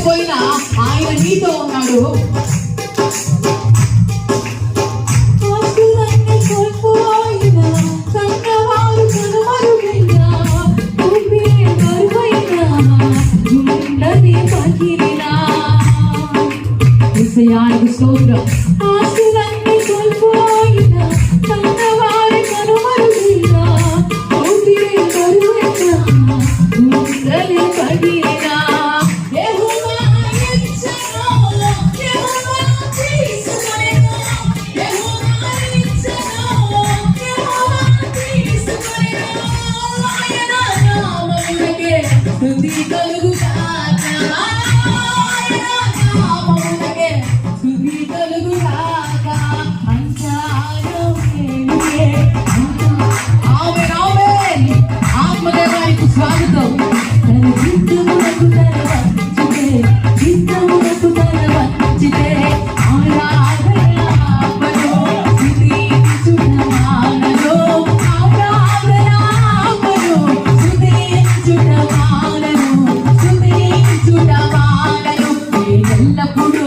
లేకపోయినా ఆయన నీతో ఉన్నాడు. ఆయనకు స్తోత్రం. స్థుతి కలుగుగా the